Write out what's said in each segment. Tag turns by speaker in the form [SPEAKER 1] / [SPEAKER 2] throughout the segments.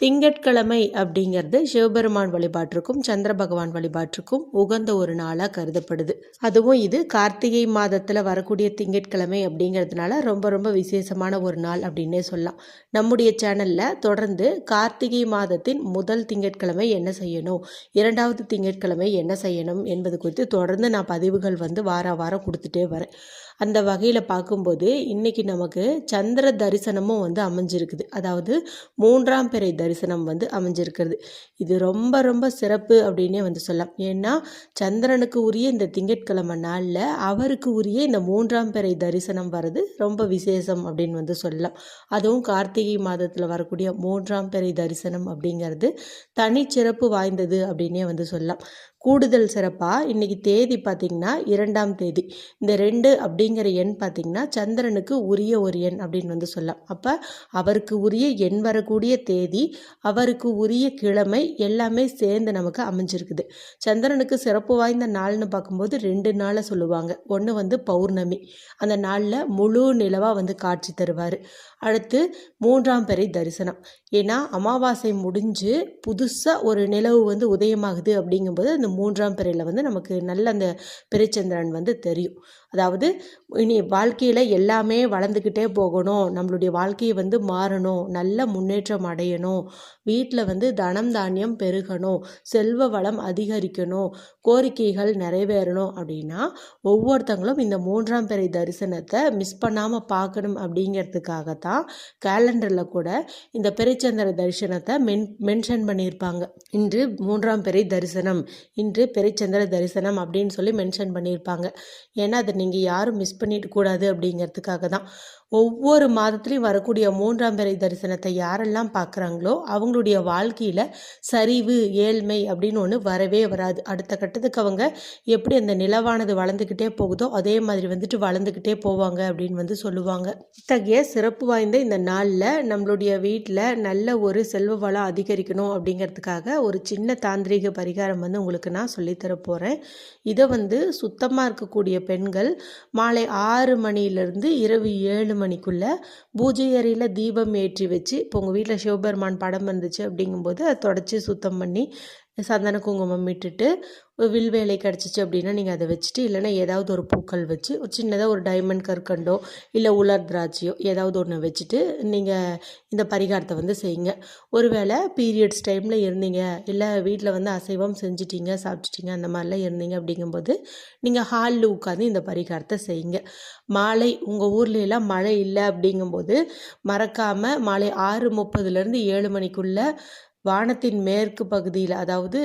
[SPEAKER 1] திங்கட்கிழமை அப்படிங்கிறது சிவபெருமான் வழிபாட்டிற்கும் சந்திர பகவான் வழிபாட்டிற்கும் உகந்த ஒரு நாளாக கருதப்படுது. அதுவும் இது கார்த்திகை மாதத்தில் வரக்கூடிய திங்கட்கிழமை அப்படிங்கிறதுனால ரொம்ப ரொம்ப விசேஷமான ஒரு நாள் அப்படின்னே சொல்லலாம். நம்முடைய சேனலில் தொடர்ந்து கார்த்திகை மாதத்தின் முதல் திங்கட்கிழமை என்ன செய்யணும் இரண்டாவது திங்கட்கிழமை என்ன செய்யணும் என்பது குறித்து தொடர்ந்து நான் பதிவுகள் வந்து வார வாரம் கொடுத்துட்டே வரேன். அந்த வகையில் பார்க்கும்போது இன்றைக்கி நமக்கு சந்திர தரிசனமும் வந்து அமைஞ்சிருக்குது. அதாவது மூன்றாம் பிறை தரிசனம் வந்து அமைஞ்சிருக்கிறது. இது ரொம்ப ரொம்ப சிறப்பு அப்படின்னே வந்து சொல்லலாம். ஏன்னா சந்திரனுக்கு உரிய இந்த திங்கட்கிழமை நாளில் அவருக்கு உரிய இந்த மூன்றாம் பிறை தரிசனம் வர்றது ரொம்ப விசேஷம் அப்படின்னு வந்து சொல்லலாம். அதுவும் கார்த்திகை மாதத்தில் வரக்கூடிய மூன்றாம் பிறை தரிசனம் அப்படிங்கிறது தனிச்சிறப்பு வாய்ந்தது அப்படின்னே வந்து சொல்லலாம். கூடுதல் சிறப்பாக இன்றைக்கி தேதி பார்த்திங்கன்னா இரண்டாம் தேதி. இந்த ரெண்டு அப்படிங்கிற எண் பார்த்திங்கன்னா சந்திரனுக்கு உரிய ஒரு எண் அப்படின்னு வந்து சொல்லலாம். அப்போ அவருக்கு உரிய எண் வரக்கூடிய தேதி அவருக்கு உரிய கிழமை எல்லாமே சேர்ந்து நமக்கு அமைஞ்சிருக்குது. சந்திரனுக்கு சிறப்பு வாய்ந்த நாள்னு பார்க்கும்போது ரெண்டு நாளை சொல்லுவாங்க. ஒன்று வந்து பௌர்ணமி. அந்த நாளில் முழு நிலவாக வந்து காட்சி தருவார். அடுத்து மூன்றாம் பிறை தரிசனம். ஏன்னா அமாவாசை முடிஞ்சு புதுசாக ஒரு நிலவு வந்து உதயமாகுது அப்படிங்கும்போது அந்த மூன்றாம் பிறையில் வந்து நமக்கு நல்ல அந்த பெருச்சந்திரன் வந்து தெரியும். அதாவது இனி வாழ்க்கையில் எல்லாமே வளர்ந்துக்கிட்டே போகணும். நம்மளுடைய வாழ்க்கையை வந்து மாறணும். நல்ல முன்னேற்றம் அடையணும். வீட்டில் வந்து தனம் தானியம் பெருகணும். செல்வ வளம் அதிகரிக்கணும். கோரிக்கைகள் நிறைவேறணும் அப்படின்னா ஒவ்வொருத்தங்களும் இந்த மூன்றாம் பிறை தரிசனத்தை மிஸ் பண்ணாமல் பார்க்கணும் அப்படிங்கிறதுக்காக தான் கேலண்டரில் கூட இந்த பிறைச்சந்திர தரிசனத்தை மென் மென்ஷன் பண்ணியிருப்பாங்க. இன்று மூன்றாம் பிறை தரிசனம். இன்று பிறைச்சந்திர தரிசனம் அப்படின்னு சொல்லி மென்ஷன் பண்ணியிருப்பாங்க. ஏன்னா அது நீங்கள் யாரும் மிஸ் பண்ணிட்டு கூடாது அப்படிங்கிறதுக்காக தான் ஒவ்வொரு மாதத்துலேயும் வரக்கூடிய மூன்றாம் பிறை தரிசனத்தை யாரெல்லாம் பார்க்குறாங்களோ அவங்களுடைய வாழ்க்கையில் சரிவு ஏழ்மை அப்படின்னு ஒன்று வரவே வராது. அடுத்த கட்டத்துக்கு அவங்க எப்படி அந்த நிலவானது வளர்ந்துக்கிட்டே போகுதோ அதே மாதிரி வந்துட்டு வளர்ந்துக்கிட்டே போவாங்க அப்படின்னு வந்து சொல்லுவாங்க. இத்தகைய சிறப்பு வாய்ந்த இந்த நாளில் நம்மளுடைய வீட்டில் நல்ல ஒரு செல்வ வளம் அதிகரிக்கணும் அப்படிங்கிறதுக்காக ஒரு சின்ன தாந்திரிக பரிகாரம் வந்து உங்களுக்கு நான் சொல்லித்தர போகிறேன் இதை வந்து சுத்தமாக இருக்கக்கூடிய பெண்கள் மாலை ஆறு மணியிலிருந்து இரவு ஏழு மணிக்குள்ளே பூஜை அறையில் தீபம் ஏற்றி வச்சு இப்போ உங்கள் வீட்டில் சிவபெருமான் படம் இருந்துச்சு அப்படிங்கும்போது அதை தொடச்சி சுத்தம் பண்ணி சந்தன குங்குமம் இட்டுட்டு வில் வேலை கிடச்சிச்சு அப்படின்னா நீங்கள் அதை வச்சுட்டு இல்லைன்னா ஏதாவது ஒரு பூக்கள் வச்சு ஒரு சின்னதாக ஒரு டைமண்ட் கற்கண்டோ இல்லை உலர் திராட்சையோ ஏதாவது ஒன்று வச்சுட்டு நீங்கள் இந்த பரிகாரத்தை வந்து செய்யுங்க. ஒருவேளை பீரியட்ஸ் டைமில் இருந்தீங்க இல்லை வீட்டில் வந்து அசைவம் செஞ்சிட்டீங்க சாப்பிட்டுட்டீங்க அந்த மாதிரிலாம் இருந்தீங்க அப்படிங்கும்போது நீங்கள் ஹாலில் உட்காந்து இந்த பரிகாரத்தை செய்யுங்க. மாலை உங்கள் ஊர்லெலாம் மழை இல்லை அப்படிங்கும்போது மறக்காமல் மாலை ஆறு முப்பதுலேருந்து ஏழு மணிக்குள்ளே வானத்தின் மேற்கு பகுதியில் அதாவது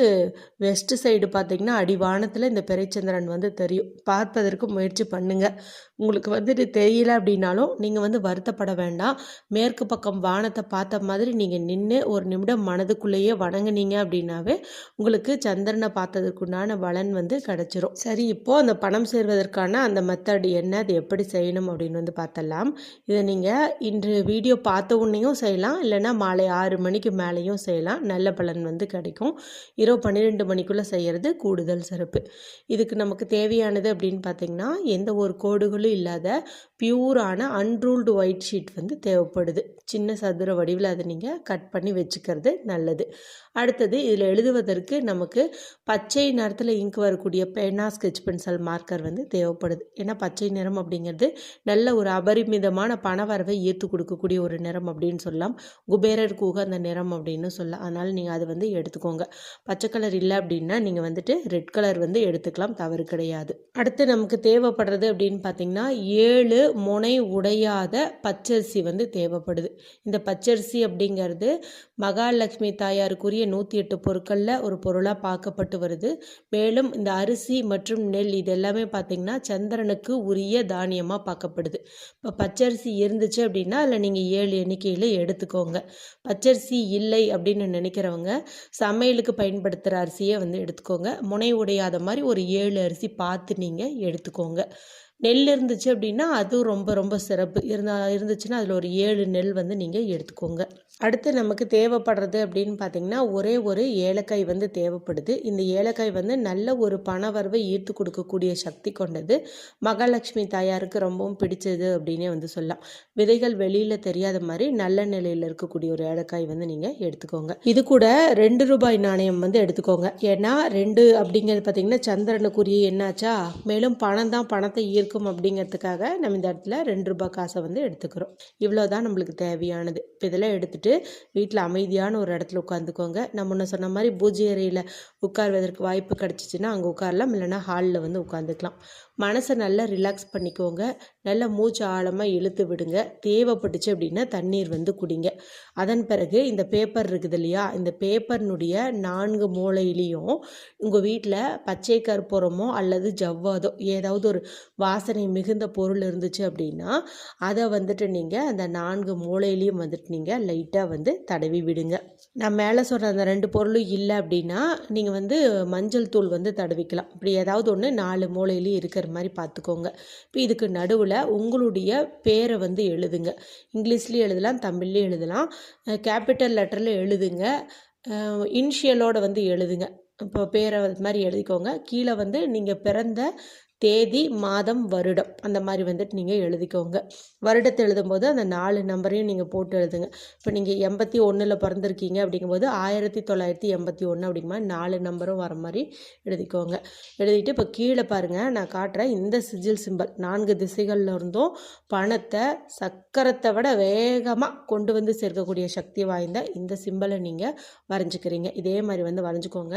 [SPEAKER 1] வெஸ்ட் சைடு பார்த்திங்கன்னா அடிவானத்தில் இந்த பெரைச்சந்திரன் வந்து தெரியும். பார்ப்பதற்கு முயற்சி பண்ணுங்கள் உங்களுக்கு வந்துட்டு தெரியல அப்படின்னாலும் நீங்கள் வந்து வருத்தப்பட வேண்டாம். மேற்கு பக்கம் வானத்தை பார்த்த மாதிரி நீங்கள் நின்று ஒரு நிமிடம் மனதுக்குள்ளேயே வணங்குனீங்க அப்படின்னாவே உங்களுக்கு சந்திரனை பார்த்ததுக்குண்டான பலன் வந்து கிடச்சிரும். சரி இப்போது அந்த பணம் சேர்வதற்கான அந்த மெத்தட் என்ன அது எப்படி செய்யணும் அப்படின்னு வந்து பார்த்தலாம். இதை நீங்கள் இன்று வீடியோ பார்த்த உடனேயும் செய்யலாம். இல்லைன்னா மாலை ஆறு மணிக்கு மேலேயும் செய்யலாம். நல்ல பலன் வந்து கிடைக்கும். இரவு பன்னிரெண்டு மணிக்குள்ளே செய்கிறது கூடுதல் சிறப்பு. இதுக்கு நமக்கு தேவையானது அப்படின்னு பார்த்திங்கன்னா எந்த ஒரு கோடுகளும் இல்லாத பியூரான அன்ரூல்டு ஒயிட் ஷீட் வந்து தேவைப்படுது. சின்ன சதுர வடிவில் அதை நீங்கள் கட் பண்ணி வச்சுக்கிறது நல்லது. அடுத்தது இதில் எழுதுவதற்கு நமக்கு பச்சை நிறத்தில் இங்க் வரக்கூடிய பேனா ஸ்கெச் பென்சில் மார்க்கர் வந்து தேவைப்படுது. ஏன்னா பச்சை நிறம் அப்படிங்கிறது நல்ல ஒரு அபரிமிதமான பணவரவை ஈர்த்து கொடுக்கக்கூடிய ஒரு நிறம் அப்படின்னு சொல்லலாம். குபேரருக்கு உகந்த நிறம் அப்படின்னு சொல்லலாம். அதனால் நீங்கள் அதை வந்து எடுத்துக்கோங்க. பச்சை கலர் இல்லை அப்படின்னா நீங்கள் வந்துட்டு ரெட் கலர் வந்து எடுத்துக்கலாம். தவறு கிடையாது. அடுத்து நமக்கு தேவைப்படுறது அப்படின்னு பார்த்தீங்கன்னா ஏழு முனை உடையாத பச்சரிசி வந்து தேவைப்படுது. இந்த பச்சரிசி அப்படிங்கிறது மகாலட்சுமி தாயாருக்குரிய நூற்றி எட்டு பொருட்களில் ஒரு பொருளாக பார்க்கப்பட்டு வருது. மேலும் இந்த அரிசி மற்றும் நெல் இது எல்லாமே பார்த்திங்கன்னா சந்திரனுக்கு உரிய தானியமாக பார்க்கப்படுது. இப்போ பச்சரிசி இருந்துச்சு அப்படின்னா அதில் நீங்கள் ஏழு எண்ணிக்கையில் எடுத்துக்கோங்க. பச்சரிசி இல்லை அப்படின்னு நினைக்கிறவங்க சமையலுக்கு பயன்படுத்துகிற அரிசியை வந்து எடுத்துக்கோங்க. முனை உடையாத மாதிரி ஒரு ஏழு அரிசி பார்த்து நீங்கள் எடுத்துக்கோங்க. நெல் இருந்துச்சு அப்படின்னா அதுவும் ரொம்ப ரொம்ப சிறப்பு. இருந்தா இருந்துச்சுன்னா அதில் ஒரு ஏழு நெல் வந்து நீங்கள் எடுத்துக்கோங்க. அடுத்து நமக்கு தேவைப்படுறது அப்படின்னு பார்த்தீங்கன்னா ஒரே ஒரு ஏலக்காய் வந்து தேவைப்படுது. இந்த ஏலக்காய் வந்து நல்ல ஒரு பணவரவை ஈர்த்து கொடுக்கக்கூடிய சக்தி கொண்டது. மகாலட்சுமி தாயாருக்கு ரொம்பவும் பிடிச்சது அப்படின்னே வந்து சொல்லலாம். விதைகள் வெளியில் தெரியாத மாதிரி நல்ல நிலையில் இருக்கக்கூடிய ஒரு ஏலக்காய் வந்து நீங்கள் எடுத்துக்கோங்க. இது கூட ரெண்டு ரூபாய் நாணயம் வந்து எடுத்துக்கோங்க. ஏன்னா ரெண்டு அப்படிங்கிறது பார்த்தீங்கன்னா சந்திரனுக்குரிய என்னாச்சா? மேலும் பணம் தான். பணத்தை இருக்கும் அப்படிங்கிறதுக்காக நம்ம இந்த இடத்துல ரெண்டு ரூபாய் காசை வந்து எடுத்துக்கிறோம். இவ்வளோ தான் நம்மளுக்கு தேவையானது. இப்போ இதெல்லாம் எடுத்துகிட்டு வீட்டில் அமைதியான ஒரு இடத்துல உட்காந்துக்கோங்க. நம்ம முன்ன சொன்ன மாதிரி பூஜை அறையில் உட்காருவதற்கு வாய்ப்பு கிடச்சிச்சின்னா அங்கே உட்காரலாம். இல்லைனா ஹாலில் வந்து உட்காந்துக்கலாம். மனசை நல்லா ரிலாக்ஸ் பண்ணிக்கோங்க. நல்லா மூச்சு ஆழமாக இழுத்து விடுங்க. தேவைப்பட்டுச்சு அப்படின்னா தண்ணீர் வந்து குடிங்க. அதன் பிறகு இந்த பேப்பர் இருக்குது இல்லையா? இந்த பேப்பர்னுடைய நான்கு மூலையிலையும் உங்கள் வீட்டில் பச்சை கற்பூரமோ அல்லது ஜவ்வாதோ ஏதாவது ஒரு வாசனை மிகுந்த பொருள் இருந்துச்சு அப்படின்னா அதை வந்துட்டு நீங்கள் அந்த நான்கு மூளையிலையும் வந்துட்டு நீங்கள் லைட்டாக வந்து தடவி விடுங்க. நான் மேலே சொல்கிற அந்த ரெண்டு பொருளும் இல்லை அப்படின்னா நீங்கள் வந்து மஞ்சள் தூள் வந்து தடவிக்கலாம். இப்படி ஏதாவது ஒன்று நாலு மூலையிலையும் இருக்கிற மாதிரி பார்த்துக்கோங்க இப்போ இதுக்கு நடுவில் உங்களுடைய பேரை வந்து எழுதுங்க. இங்கிலீஷ்லேயும் எழுதலாம் தமிழ்லேயும் எழுதலாம். கேபிட்டல் லெட்டரில் எழுதுங்க. இனிஷியலோட வந்து எழுதுங்க. இப்போ பேரை அது மாதிரி எழுதிக்கோங்க. கீழே வந்து நீங்கள் பிறந்த தேதி மாதம் வருடம். அந்த மாதிரி வந்துட்டு நீங்கள் எழுதிக்கோங்க. வருடத்தை எழுதும்போது அந்த நாலு நம்பரையும் நீங்கள் போட்டு எழுதுங்க. இப்போ நீங்கள் எண்பத்தி ஒன்றில் பிறந்திருக்கீங்க அப்படிங்கும்போது ஆயிரத்தி தொள்ளாயிரத்தி எண்பத்தி ஒன்று அப்படிங்கிற மாதிரி நாலு நம்பரும் வர மாதிரி எழுதிக்கோங்க. எழுதிட்டு இப்போ கீழே பாருங்கள் நான் காட்டுறேன் இந்த சிஜில் சிம்பல் நான்கு திசைகளில் இருந்தும் பணத்தை சக்கரத்தை விட வேகமாக கொண்டு வந்து சேர்க்கக்கூடிய சக்தி வாய்ந்த இந்த சிம்பலை நீங்கள் வரைஞ்சிக்கிறீங்க. இதே மாதிரி வந்து வரைஞ்சிக்கோங்க.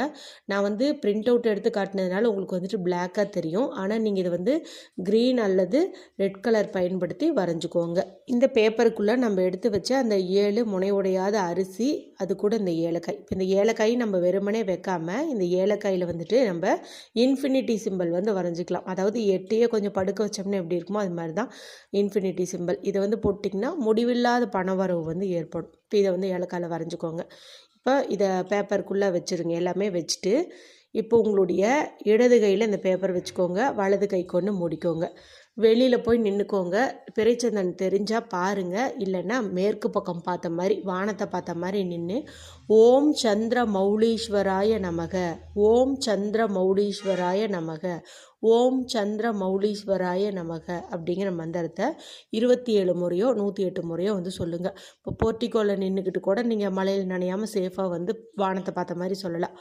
[SPEAKER 1] நான் வந்து பிரிண்ட் அவுட் எடுத்து காட்டினதுனால உங்களுக்கு வந்துட்டு பிளாக்காக தெரியும். ஆனால் ஆனால் நீங்கள் இதை வந்து க்ரீன் அல்லது ரெட் கலர் பயன்படுத்தி வரைஞ்சிக்கோங்க. இந்த பேப்பருக்குள்ளே நம்ம எடுத்து வச்ச அந்த ஏழு முனையுடையாத அரிசி அது கூட இந்த ஏலக்காய். இப்போ இந்த ஏலக்காய் நம்ம வெறுமனே வைக்காமல் இந்த ஏலக்காயில் வந்துட்டு நம்ம இன்ஃபினிட்டி சிம்பிள் வந்து வரைஞ்சிக்கலாம். அதாவது எட்டையே கொஞ்சம் படுக்க வச்சோம்னா எப்படி இருக்குமோ அது மாதிரி தான் இன்ஃபினிட்டி சிம்பிள் இதை வந்து போட்டிங்கன்னா முடிவில்லாத பணவரவு வந்து ஏற்படும். இப்போ இதை வந்து ஏலக்காயில் வரைஞ்சிக்கோங்க. இப்போ இதை பேப்பருக்குள்ளே வச்சுருங்க. எல்லாமே வச்சுட்டு இப்போ உங்களுடைய இடது கையில் இந்த பேப்பர் வச்சுக்கோங்க வலது கை கொண்டு மூடிக்கோங்க. வெளியில் போய் நின்றுக்கோங்க பிறைச்சந்தன் தெரிஞ்சால் பாருங்கள் இல்லைன்னா மேற்கு பக்கம் பார்த்த மாதிரி வானத்தை பார்த்த மாதிரி நின்று ஓம் சந்திர மௌலீஸ்வராய நமக. ஓம் சந்திர மௌலீஸ்வராய நமக. ஓம் சந்திர மௌலீஸ்வராய நமக அப்படிங்கிற மந்திரத்தை இருபத்தி ஏழு முறையோ நூற்றி எட்டு முறையோ வந்து சொல்லுங்கள் இப்போ போர்ட்டிகோவில் நின்றுக்கிட்டு கூட நீங்கள் மலையில் நனையாமல் சேஃபாக வந்து வானத்தை பார்த்த மாதிரி சொல்லலாம்.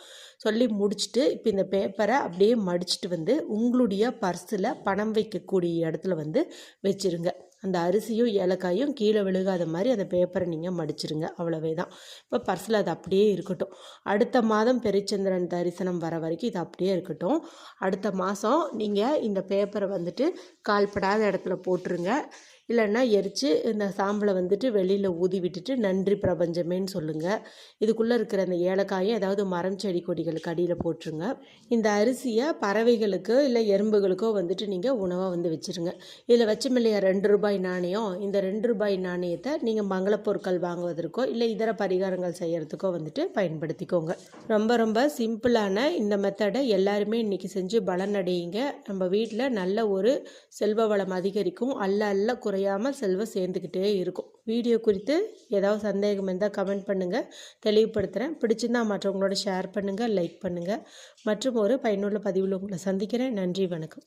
[SPEAKER 1] சொல்லி முடிச்சுட்டு இப்போ இந்த பேப்பரை அப்படியே மடிச்சுட்டு வந்து உங்களுடைய பர்ஸில் பணம் வைக்கக்கூடிய இடத்துல வந்து வச்சுருங்க. அந்த அரிசியும் ஏலக்காயும் கீழே விழுகாத மாதிரி அந்த பேப்பரை நீங்கள் மடிச்சிருங்க. அவ்வளவே தான் இப்போ பர்ஸில் அது அப்படியே இருக்கட்டும். அடுத்த மாதம் பெரிச்சந்திரன் தரிசனம் வர வரைக்கும் இது அப்படியே இருக்கட்டும். அடுத்த மாதம் நீங்கள் இந்த பேப்பரை வந்துட்டு கால்படாத இடத்துல போட்டுருங்க. இல்லைன்னா எரித்து இந்த சாம்பலை வந்துட்டு வெளியில் ஊதி விட்டுட்டு நன்றி பிரபஞ்சமேன்னு சொல்லுங்கள் இதுக்குள்ளே இருக்கிற அந்த ஏலக்காயும் ஏதாவது மரம் செடி கொடிகளுக்கு அடியில் போட்டுருங்க. இந்த அரிசியை பறவைகளுக்கோ இல்லை எறும்புகளுக்கோ வந்துட்டு நீங்கள் உணவாக வந்து வச்சுருங்க. இதில் வச்சோம் இல்லையா ரெண்டு ரூபாய் நாணயம் இந்த ரெண்டு ரூபாய் நாணயத்தை நீங்கள் மங்கள பொருட்கள் வாங்குவதற்கோ இல்லை இதர பரிகாரங்கள் செய்கிறதுக்கோ வந்துட்டு பயன்படுத்திக்கோங்க. ரொம்ப ரொம்ப சிம்பிளான இந்த மெத்தடை எல்லாருமே இன்றைக்கி செஞ்சு பலனடையுங்க. நம்ம வீட்டில் நல்ல ஒரு செல்வ வளம் அதிகரிக்கும். அல்ல அல்ல குறையாமல் செல்வம் சேர்ந்துக்கிட்டே இருக்கும். வீடியோ குறித்து ஏதாவது சந்தேகம் இருந்தால் கமெண்ட் பண்ணுங்கள் தெளிவுபடுத்துகிறேன் பிடிச்சிருந்தால் மற்றவங்களோட ஷேர் பண்ணுங்கள் லைக் பண்ணுங்கள் மற்றும் ஒரு பயனுள்ள பதிவில் உங்களை சந்திக்கிறேன். நன்றி வணக்கம்.